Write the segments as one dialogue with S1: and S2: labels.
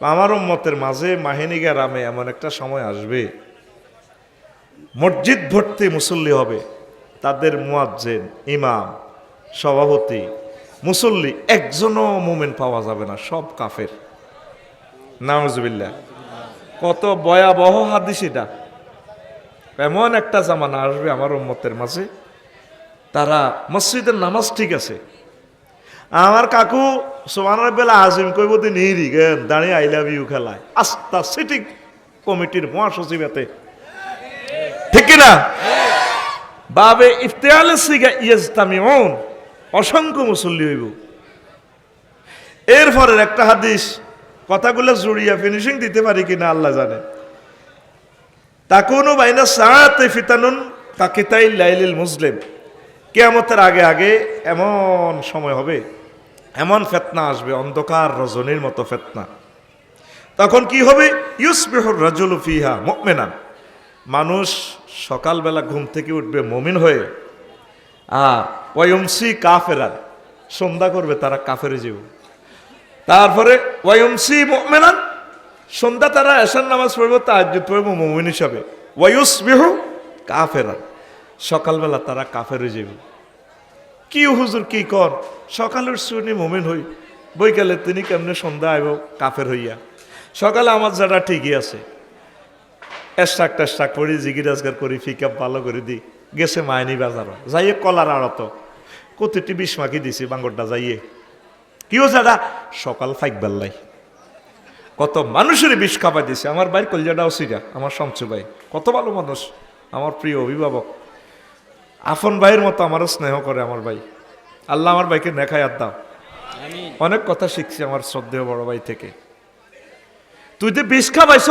S1: আমার উম্মতের মাঝে মাহিনী গ্রামে এমন একটা সময় আসবে। মসজিদ ভর্তি মুসল্লি হবে। তাদের মুয়াজ্জেন, ইমাম, সভাপতি, মুসল্লি একজনও মুমেন্ট পাওয়া যাবে না, সব কাফের। নামজবিল্লা কত ভয়াবহ হাদিস এটা। এমন একটা জামানা আসবে আমার উম্মতের মাঝে। তারা মসজিদের নামাজ ঠিক আছে। আমার কাকু সোমানের বেলা আজিম কইব দিন হিরি গেন দাঁড়িয়ে আই লাভ ইউ খেলায়। আস্তা সিটিং কমিটির মহাসচিব এতে ঠিক না বাবে ইফতেয়ালে সিগা ইয়েস্তামিউন অসংখ্য মুসল্লি হইব। এরপরে একটা হাদিস, কথাগুলো জুড়িয়া ফিনিশিং দিতে পারি কিনা আল্লাহ জানে। তাকুনু বাইনা সাআতে ফিতানুন, কাকিতাই লাইলিল মুসলিম। কেয়ামতের আগে আগে এমন সময় হবে, এমন ফেতনা আসবে, অন্ধকার রজনীর মতো ফেতনা। তখন কি হবে? ইউসবিহুর রাজুল ফিহা মুমিনান। মানুষ সকালবেলা ঘুম থেকে উঠবে মমিন হয়ে। আর ওয়মসি কাফেরান। সন্ধ্যা করবে তারা কাফেরে জীব তারপরে ওয়মসি মুমিনান। সন্ধ্যা তারা এসান নামাজ পড়বে, তাহাজ্জুদ পড়বে, মমিন হিসাবে। ওয়ুস বিহু কাফেরান। সকালবেলা তারা কাফেরে যাবে কি হুজুর কি কর? সকালের শুনি মুমিন হই। বৈকালে তিনি কেমনে সন্ধ্যা আইব কাফের হইয়া। সকালে আমার যারা ঠিকই আছে। এস্টাক টেস্টাক করি জিগির আজগার করি, ফিকাপ ভালো করে দি। গেছে মায়নি বাজার যাইয়ে কলার আড়ত। কতটি বিষ মাখি দিছি, বাঙ্গরটা যাইয়ে। কি হচ্ছে এটা সকাল ফাইক বেল্লাই। কত মানুষের বিষ খাপাই দিছে। আমার ভাইয়ের কলজাটাও সিরা, আমার শামসু ভাই। কত ভালো মানুষ। আমার প্রিয় অভিভাবক। আফন ভাইয়ের মতো আমারও স্নেহ করে আমার ভাই। আল্লাহ আমার ভাইকে নেখায় আর দাও। অনেক কথা শিখছি আমার শ্রদ্ধেয় বড় ভাই থেকে। তুই যে বিষ খাবাইছ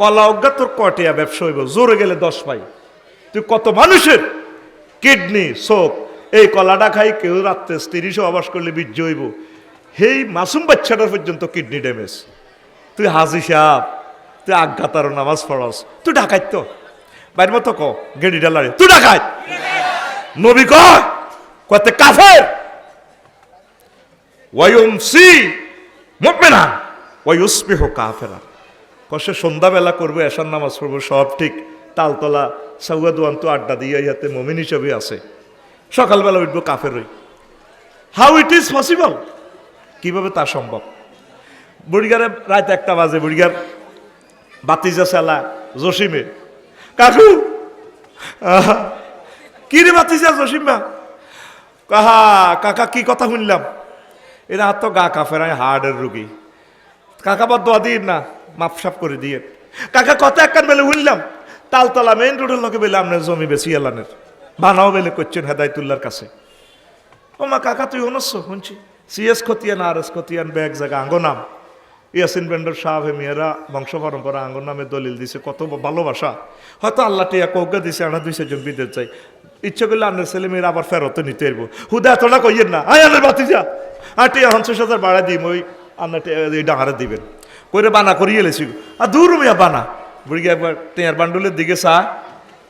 S1: কলা অজ্ঞা তোর কটিয়া ব্যবসা হইব জোরে গেলে দশ পাই তুই কত মানুষের কিডনি চোখ এই কলাটা খাই কেউ রাত্রে তিরিশও অবাস করলে বীর্য হইব। সেই মাসুম বাচ্চাটার পর্যন্ত কিডনি ড্যামেজ। তুই হাজি সাহ তুই আজ্ঞাতার নামাজ পড়স তুই ডাকাইত। তো বাইর মতো ক গেড়ি ডালারে তুই ডাকাইত। নবী কয় কতে কাফের? ওয়ায়ুমসি মুমিনা ওয়ায়ুসবিহু কাফেরা। কষে সন্ধ্যাবেলা করব এশার নামাজ পড়ব সব ঠিক। তালতলা সাউয়াদুয়ান তো আড্ডা দিয়ে ইহাতে মমিন হিসাবে আছে। সকালবেলা উঠবো কাফের হই। হাউ ইট ইজ পসিবল কীভাবে তা সম্ভব? বুড়িগারে রাত একটা বাজে বুড়িগার বাতিজা সেলা জসিমে কাকু! আহা, কি রে বাতিজা জসিমা কাহা, কাকা, কি কথা শুনলাম? এরা তো গা কাফেরায় হার্টের রুগী। কাকা বা দোয়া দিয়ে না মাপসাপ করে দিয়ে কাকা কত একখান বেলে শুনলাম, তালতলা মেন রোডের লোকে বেলে আপনার জমি বেশি এলানের। বানাও বেলে করছেন হেদায়তুল্লার কাছে। ও মা কাকা, তুই অনস্য শুনছি। সিএস খতিয়ান আর এস খতিয়ান, ব্যাগ জায়গা, আঙ্গ নাম। ইয়াসিন বেন্ডর শাহ মেয়েরা বংশ পরম্পরা আঙ্গ নামে দলিল দিছে, কত ভালোবাসা। হয়তো আল্লাহ টিয়া কৌকা দিছে, আনা দুই চারজন বিদেশ চাই। ইচ্ছে করলে আপনার ছেলে মেয়েরা আবার ফেরত নিতে এরবো হুদা এতটা কইয়েন না। আয় আনের বাতি যা আর টিয়া পঞ্চাশ হাজার বাড়া দিম, ওই আপনার ডাঙারে দিবেন। কইরে বানা করিয়ে এলেছি আর দূর মিয়া বানা। বুড়ি একবার টেয়ার বান্ডুলের দিকে চা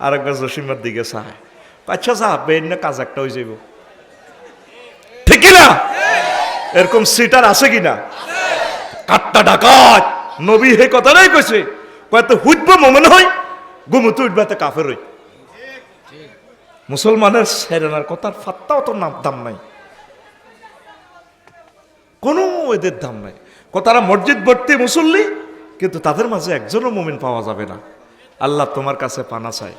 S1: আর একবার জসিমের দিকে চায় আচ্ছা যা বেন না কাজ একটা হয়ে যাইব। ঠিক কিনা? এরকম সিটার আছে কিনা? কাট্টা ডাকাত। নবী হে কথাটাই কইছে কয়তো হুটব মনে হয় গুমুতে উঠবাতে কাফের হই। মুসলমানের সেরেনার কথার ফাত্তাও তো নাম, দাম নাই। কোনো এদের দাম নাই। তারা মসজিদ ভর্তি মুসল্লি, কিন্তু তাদের মাঝে একজনও মুমিন পাওয়া যাবে না। আল্লাহ তোমার কাছে পানা চাই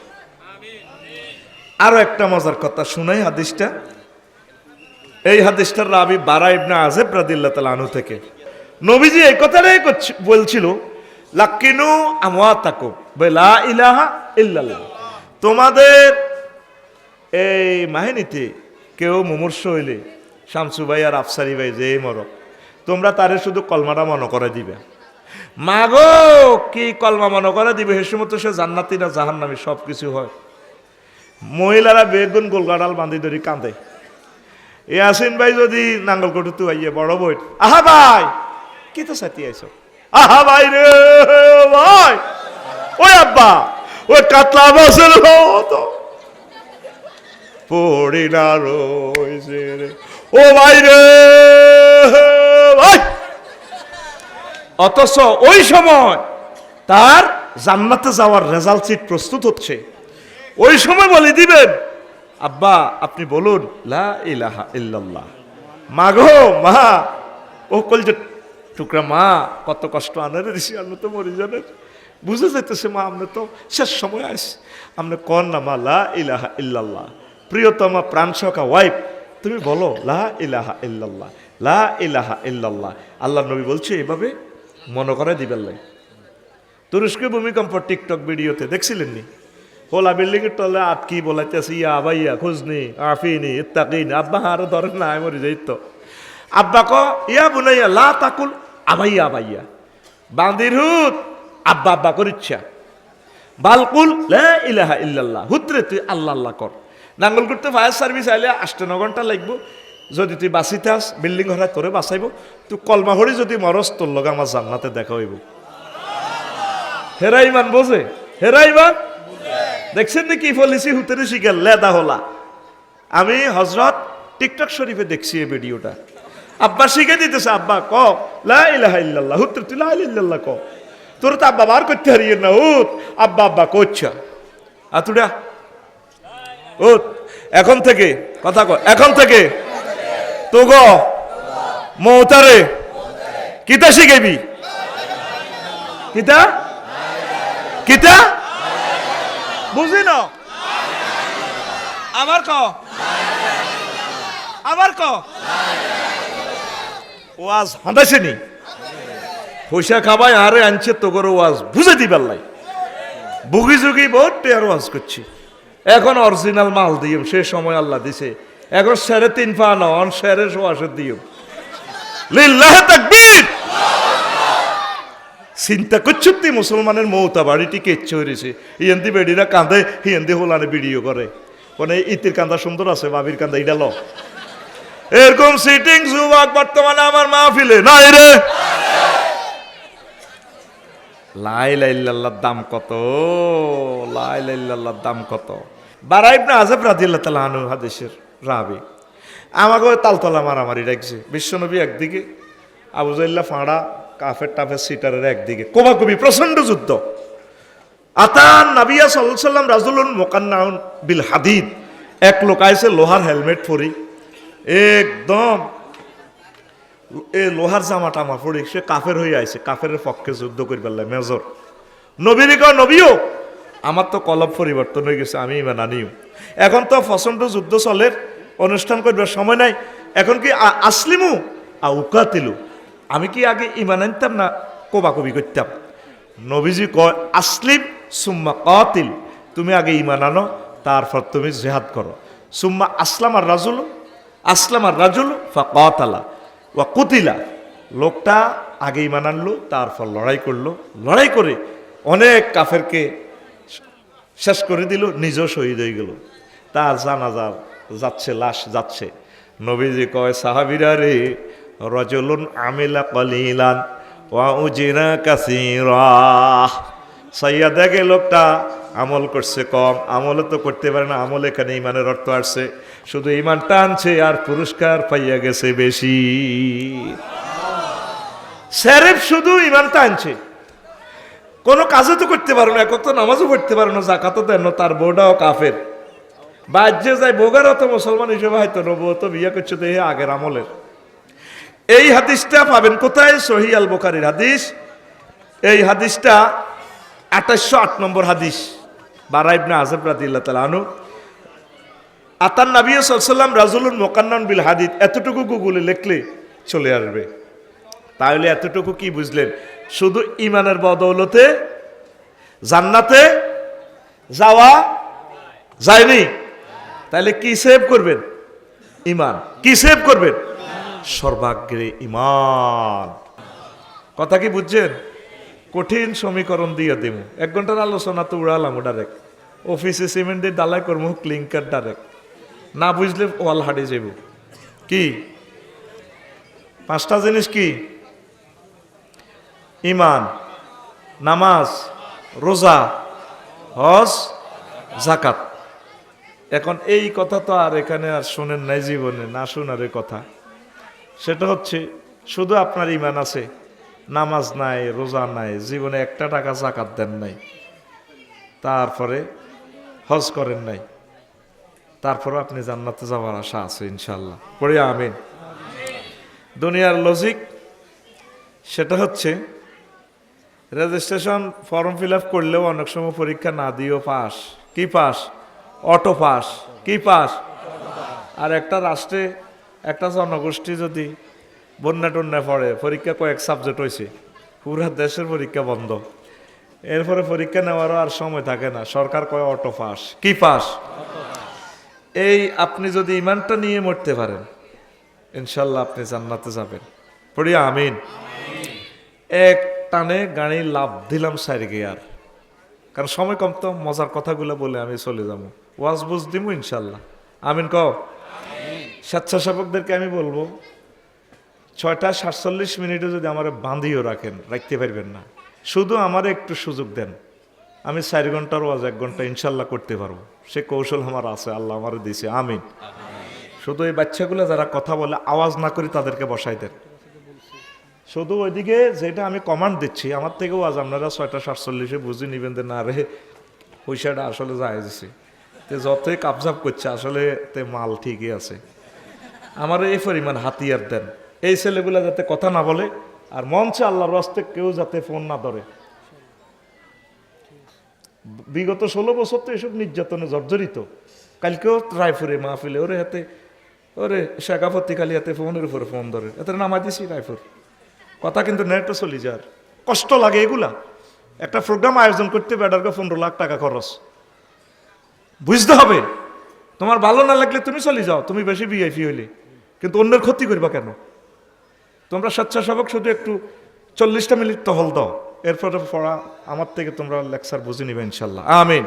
S1: আরও একটা মজার কথা, শুনাই হাদিসটা। এই হাদিসটার রাবি বারা ইবনা আজেব রাদিল্লাহ তালা আনু থেকে। নবীজি এই কথাটাই বলছিল লাক্কিনু আমওয়াতাকুম বেলা ইলাহা ইল্লাল্লাহ। তোমাদের এই মাহিনীতে কেউ মুমূর্ষ হইলে, শামসু ভাই আর আফসারি ভাই যে মরক, তোমরা তারে শুধু কলমাটা মনে করে দিবে। মাগো, কি কলমা মনে করে দিবে? সে সময় সে জান্নাতি না, জাহান্নামি সব কিছু হয়। মহিলারা বেগুন গোলগাডাল বান্ধি ধরি কাঁদে। ইয়াসিন ভাই যদি নাঙ্গল কটু তু আইয়ে বড় বই আহা ভাই! কি তো সাথী আহা ভাই রে ভাই ওই আব্বা ওই কাতলা বসের তো পড়ি না রয়েছে রে ও ভাই রে ভাই অথচ ওই সময় তার জান্নাতে যাওয়ার রেজাল্ট সিট প্রস্তুত হচ্ছে। ওই সময় বলে দিবেন আব্বা আপনি বলুন লা ইলাহা ইল্লাল্লাহ। মা গো মা ও কলজে টুকরা মা, কত কষ্ট আনারে ঋষি আমরা তো মরিজনের বুঝে যাইতেছে মা, আমরা তো শেষ সময় আস আমরা কন না মা, লা ইলাহা ইল্লাল্লাহ। প্রিয়তমা, প্রাণ সখা ওয়াইফ তুমি বলো, লা ইলাহা ইল্লাল্লাহ, লা ইলাহা ইল্লাল্লাহ। আল্লাহ নবী বলছে, এভাবে মনে করে দিবেন লাই তুরস্কে ভূমিকম্প টিকটক ভিডিওতে দেখছিলেন নি? হোলা বিল্ডিং এর তলে আটকি বলাইতেছে, ইয়া আবাইয়া খুঁজনি আফিনি ইত্তাকিনি আব্বা আর ধরেন না মরি যাই তো আব্বা ক ইয়া বুনাইয়া, লা তাকুল আবাইয়া আবাইয়া। বান্দির হুত, আব্বা আব্বা করিচ্ছা। বালকুল ইলাহা ইল্লাল্লাহ। হুতরে তুই আল্লাহ আল্লাহ কর। নাঙ্গল করতে ফায়ার সার্ভিস আইলে আষ্ট ন ঘণ্টা লাগবো। যদি তুই বাঁচিতে আস, বিল্ডিং ঘরে তোরে বাঁচাইব। তুই কলমা হরি যদি মরস, তোর লগে আমার জান্নাতে দেখা হইব। হেরাইমান বোঝে? হেরাইমান দেখছেন নাকি পলিসি? হুতেরে শিখেল লেদা হলা। আমি হজরত টিকটক শরীফে দেখছি এই ভিডিওটা। আব্বা শিখে দিতেছে, আব্বা ক, লা ইলাহা ইল্লাল্লাহ, হুত্তর, তুই লা ইলাহা ক। তোর তো আব্বা বার করতে হারিয়ে না, হুত, আব্বা আব্বা কোচ্ছা আতুডা হুত, এখন থেকে, কথা ক, এখন থেকে। তো গ মৌতারে, কিতা শিখেবি কিতা? কিতা? বুঝি না। আবার ক? আবার ক? ওয়াজ হাঁদাসেনি পয়সা খাবাই আরে আনছে তো করে ওয়াজ বুঝে দিবার লাই। বুগি জুগি বহুত টেয়ার ওয়াজ করছি। এখন অরিজিনাল মাল দিও সে সময় আল্লাহ দিছে। এখন সাড়ে তিন পা নন সাড়ে সোয়াশে দিও লিল্লাহ তাকবীর! চিন্তা করছ তুই মুসলমানের মৌতা বাড়িটি কেচ্ছে হয়েছে হিয়েন্দি বেডিরা কাঁদে হিয়েন্দি হোলানে ভিডিও করে। মানে ইতির কান্দা সুন্দর আছে, বাবির কান্দা ইডাল এরকম সিটিং যুবক বর্তমানে আমার মাহফিলে নাই রে। লাই লাইল্লাহর দাম কত? লাই লাইল্লাহর দাম কত? বারাইব না আজব রাদিল্লাহ তালা আনু হাদিসের রাবি। আমাকে তালতলা মারামারি রাখছে বিশ্বনবী একদিকে আবুজাইল্লা ফাঁড়া, কাফের টাফের সিটারের একদিকে। কোবাকুবি প্রচণ্ড যুদ্ধ। আতান নাবিয়া সাল্লাম রাজুলুন মোকান্নাউন বিল হাদিদ। এক লোক আইছে লোহার হেলমেট পরি। একদম। এ লোহার জামা টামা পরি, সে কাফের হয়ে আইছে কাফের পক্ষে যুদ্ধ করি পারলে মেজর। নবীর কয়, নবীও, আমার তো কলব পরিবর্তন হয়ে গেছে, আমি ইমান আনিও। এখন তো ফসন্ড যুদ্ধ চলে, অনুষ্ঠান করবার সময় নাই। এখন কি আ- আসলিমু? আউকাতিলু আমি কি আগে ইমান আনতাম না কোবাকবি করতাম? নবীজি কয়, আসলিম, সুম্মা কাতিল, তুমি আগে ইমান আনো, তারপর তুমি জেহাদ করো। সুম্মা আসলাম আর রাজুল আসলাম আর রাজুল ফা কাতালা ওয়া কুতিলা। লোকটা আগে ইমান আনলো, তারপর লড়াই করল। লড়াই করে অনেক কাফেরকে শেষ করে দিল, নিজেও শহীদ হয়ে গেল। তার জানাজার যাচ্ছে, লাশ যাচ্ছে। নবীজি কয়, সাহাবিরা রে, রজলুন আমিলা কলিলান ওয়া উজিনা কাসিরা। সাইয়া দেখে লোকটা আমল করছে কম আমলে তো করতে পারে না আমল এখানে ইমানের অর্থ আসছে। শুধু ইমান টানছে আর পুরস্কার পাইয়া গেছে বেশি। স্যারেফ শুধু ইমান টানছে। কোনো কাজও তো করতে পারো না একক তো নামাজও পড়তে পারো না জাকাতও দেন না, তার বউটাও কাফের। বাহ্যে যায় বোগারও তো মুসলমান হিসেবে হয়তো নবু তো বিয়ে করছে তো আগের আমলের। এই হাদিসটা পাবেন কোথায়? সহি আল বোকারির হাদিস। এই হাদিসটা আঠাশশো আট নম্বর হাদিস। বারা ইবনে আজব রাদিল্লাহ তালা আনু আতান নবী সাল্লাম রাজুলুন মোকান্নন বিল হাদিদ এতটুকু গুগলে লিখলে চলে আসবে। তাহলে এতটুকু কি বুঝলেন? শুধু ইমানের বদৌলতে জান্নাতে যাওয়া যায়নি। তাহলে কি সেভ করবেন? ইমান কি সেভ করবেন? সর্বাগ্রে ইমান কথা কি বুঝছেন? কঠিন সমীকরণ দিয়ে দেবো এক ঘণ্টার আলোচনা তো উড়ালাম রেখ অফিসে সিমেন্টের ডালাই করব ক্লিঙ্কার ডাইরেক্ট না বুঝলে ওয়াল হাটে যাব কি? পাঁচটা জিনিস কি? ইমান নামাজ, রোজা, হজ জাকাত এখন এই কথা তো আর এখানে আর শোনেন নাই জীবনে, না শোনার কথা। সেটা হচ্ছে, শুধু আপনার ইমান আছে নামাজ নাই, রোজা নাই, জীবনে একটা টাকা জাকাত দেন নাই। তারপরে হজ করেন নাই। তারপরে আপনি জান্নাতে যাওয়ার আশা আছে ইনশাল্লাহ পড়ে আমিন। দুনিয়ার লজিক সেটা হচ্ছে রেজিস্ট্রেশন ফর্ম ফিল আপ করলেও অনেক সময় পরীক্ষা না দিয়েও পাস কি পাস অটো পাস কি পাস আর একটা রাষ্ট্রে, একটা জনগোষ্ঠী যদি বন্যা টন্যা পড়ে, পরীক্ষা কয়েক সাবজেক্ট হয়েছে পুরা দেশের পরীক্ষা বন্ধ। এরপরে পরীক্ষা নেওয়ারও আর সময় থাকে না। সরকার কয়, অটো পাস। কি পাস? এই আপনি যদি ইমানটা নিয়ে মরতে পারেন, ইনশাল্লাহ আপনি জান্নাতে যাবেন। পড়ি আমিন। এক টানে গাড়ি লাভ দিলাম সাইড গিয়ার। কারণ সময় কম তো, মজার কথাগুলো বলে আমি চলে যাব। ওয়াজ বুঝ দিব ইনশাল্লাহ। আমিন কও? স্বেচ্ছাসেবকদেরকে আমি বলব ছয়টা সাতচল্লিশ মিনিটে যদি আমার বাঁধিও রাখেন, রাখতে পারবেন না। শুধু আমার একটু সুযোগ দেন। আমি চার ঘণ্টার ওয়াজ, এক ঘণ্টা ইনশাল্লাহ করতে পারব। সে কৌশল আমার আছে, আল্লাহ আমার দিছে আমিন। শুধু এই বাচ্চাগুলো যারা কথা বলে, আওয়াজ না করে তাদেরকে বসাই দেন। শুধু ওইদিকে যেটা আমি কমান্ড দিচ্ছি, আমার থেকেও আজ আপনারা ছয়টা সাতচল্লিশে বুঝে নিবেন যে, না রে, পয়সাটা আসলে যায় দিছে তে যতই কাবজাব করছে, আসলে তে মাল ঠিকই আছে। আমার এই পরিমাণ হাতিয়ার দেন। এই ছেলেগুলা যাতে কথা না বলে, আর মঞ্চে আল্লাহর রাস্তে কেউ যাতে ফোন না ধরে। বিগত ষোলো বছর তো এসব নির্যাতনে জর্জরিত। কালকেও রায়পুরে মাহফিলে, ওরে হাতে, ওরে শেখাপত্তি খালি হাতে ফোনের উপরে ফোন ধরে। এত নামাই দিছি রায়পুর। কথা কিন্তু নেটও চলি যার কষ্ট লাগে এগুলা। একটা প্রোগ্রাম আয়োজন করতে বেটারকে পনেরো লাখ টাকা খরচ। বুঝতে হবে, তোমার ভালো না লাগলে তুমি চলে যাও, তুমি বেশি ভিআইপি হইলে। কিন্তু অন্যের ক্ষতি করবা কেন? তোমরা স্বেচ্ছাসেবক, শুধু একটু চল্লিশটা মিনিট তহল দাও। এরপরে পড়া, আমার থেকে তোমরা লেকচার বুঝে নিবে ইনশাল্লাহ। আমিন।